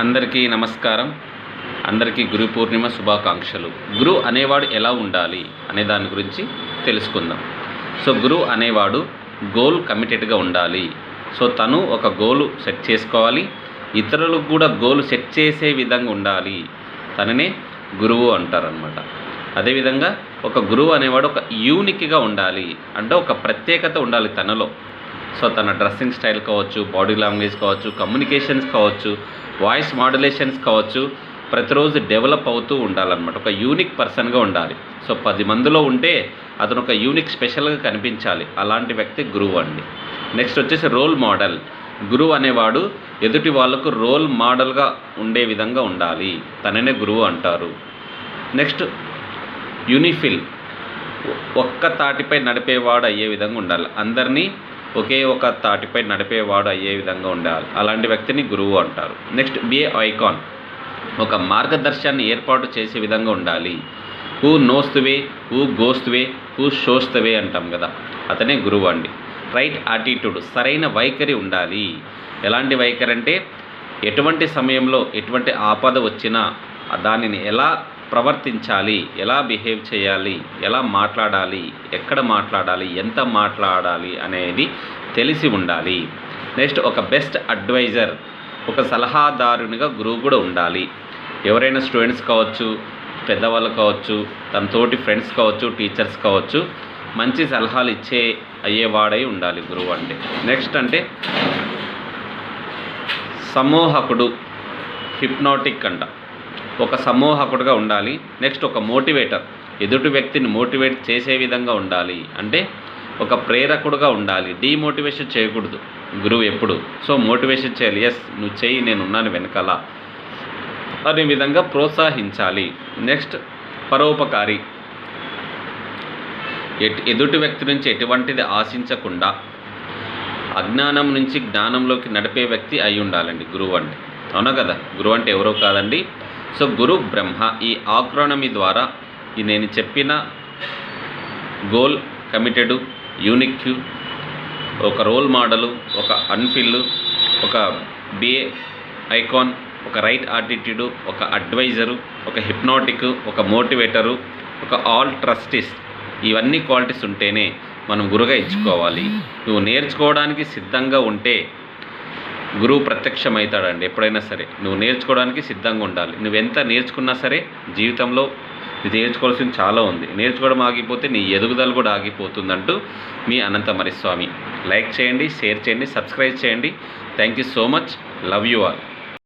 అందరికీ నమస్కారం. అందరికీ గురు పూర్ణిమ శుభాకాంక్షలు. గురు అనేవాడు ఎలా ఉండాలి అనే దాని గురించి తెలుసుకుందాం. సో గురు అనేవాడు గోల్ కమిటెడ్గా ఉండాలి. సో తను ఒక గోలు సెట్ చేసుకోవాలి. ఇతరులకు కూడా గోలు సెట్ చేసే విధంగా ఉండాలి. తననే గురువు అంటారనమాట అదేవిధంగా ఒక గురువు అనేవాడు ఒక యూనిక్గా ఉండాలి అంటే ఒక ప్రత్యేకత ఉండాలి తనలో. సో తన డ్రెస్సింగ్ స్టైల్ కావచ్చు బాడీ లాంగ్వేజ్ కావచ్చు కమ్యూనికేషన్స్ కావచ్చు వాయిస్ మాడ్యులేషన్స్ కావచ్చు ప్రతిరోజు డెవలప్ అవుతూ ఉండాలన్నమాట. ఒక యూనిక్ పర్సన్గా ఉండాలి. సో పది మందిలో ఉంటే అతను ఒక యూనిక్ స్పెషల్గా కనిపించాలి. అలాంటి వ్యక్తి గురువు అండి. నెక్స్ట్ వచ్చేసి రోల్ మోడల్. గురువు అనేవాడు ఎదుటి వాళ్ళకు రోల్ మోడల్గా ఉండే విధంగా ఉండాలి. తననే గురువు అంటారు. నెక్స్ట్ యూనిఫిల్. ఒక్క తాటిపై నడిపేవాడు అయ్యే విధంగా ఉండాలి. అందరినీ ఒకే ఒక తాటిపై నడిపేవాడు అయ్యే విధంగా ఉండాలి. అలాంటి వ్యక్తిని గురువు అంటారు. నెక్స్ట్ బిఏ ఐకాన్ ఒక మార్గదర్శనాన్ని ఏర్పాటు చేసే విధంగా ఉండాలి. Who knows the way who goes the way who shows the way అంటాం కదా. అతనే గురువు అండి. రైట్ యాటిట్యూడ్ సరైన వైఖరి ఉండాలి. ఎలాంటి వైఖరి అంటే ఎటువంటి సమయంలో ఎటువంటి ఆపద వచ్చినా దానిని ఎలా ప్రవర్తించాలి ఎలా బిహేవ్ చేయాలి ఎలా మాట్లాడాలి ఎక్కడ మాట్లాడాలి ఎంత మాట్లాడాలి అనేది తెలిసి ఉండాలి. నెక్స్ట్ ఒక బెస్ట్ అడ్వైజర్ ఒక సలహాదారునిగా గురువు కూడా ఉండాలి. ఎవరైనా స్టూడెంట్స్ కావచ్చు పెద్దవాళ్ళు కావచ్చు తన తోటి ఫ్రెండ్స్ కావచ్చు టీచర్స్ కావచ్చు మంచి సలహాలు ఇచ్చే అయ్యేవాడై ఉండాలి గురువు అంటే. నెక్స్ట్ అంటే సమూహకుడు హిప్నాటిక్ అంట. ఒక సమూహకుడుగా ఉండాలి. నెక్స్ట్ ఒక మోటివేటర్. ఎదుటి వ్యక్తిని మోటివేట్ చేసే విధంగా ఉండాలి. అంటే ఒక ప్రేరకుడుగా ఉండాలి. డీమోటివేషన్ చేయకూడదు. గురువు ఎప్పుడు? సో మోటివేషన్ చేయాలి. ఎస్ నువ్వు చెయ్యి నేను ఉన్నాను వెనకాల. అనే విధంగా ప్రోత్సహించాలి. నెక్స్ట్ పరోపకారి. ఎట్ ఎదుటి వ్యక్తి నుంచి ఎటువంటిది ఆశించకుండా అజ్ఞానం నుంచి జ్ఞానంలోకి నడిపే వ్యక్తి అయి ఉండాలండి. గురువు అంటే. అవునా కదా? గురువు అంటే ఎవరో కాదండి. సో గురు బ్రహ్మ ఈ ఆక్రోనమీ ద్వారా ఈ నేను చెప్పిన గోల్ కమిటెడ్ యూనిక్ ఒక రోల్ మోడలు ఒక అన్ఫిల్ ఒక బిఏ ఐకాన్ ఒక రైట్ ఆటిట్యూడు ఒక అడ్వైజరు ఒక హిప్నాటిక్ ఒక మోటివేటరు ఒక ఆల్ ట్రస్టీస్ ఇవన్నీ క్వాలిటీస్ ఉంటేనే మనం గురుగా ఎంచుకోవాలి నువ్వు నేర్చుకోవడానికి సిద్ధంగా ఉంటే గురువు ప్రత్యక్షమవుతాడండి ఎప్పుడైనా సరే. నువ్వు నేర్చుకోవడానికి సిద్ధంగా ఉండాలి. నువ్వు ఎంత నేర్చుకున్నా సరే జీవితంలో ఇది నేర్చుకోవాల్సింది చాలా ఉంది. నేర్చుకోవడం ఆగిపోతే నీ ఎదుగుదల కూడా ఆగిపోతుందంటూ మీ అనంతమరి స్వామి లైక్ చేయండి షేర్ చేయండి సబ్స్క్రైబ్ చేయండి. Thank you so much. Love you all.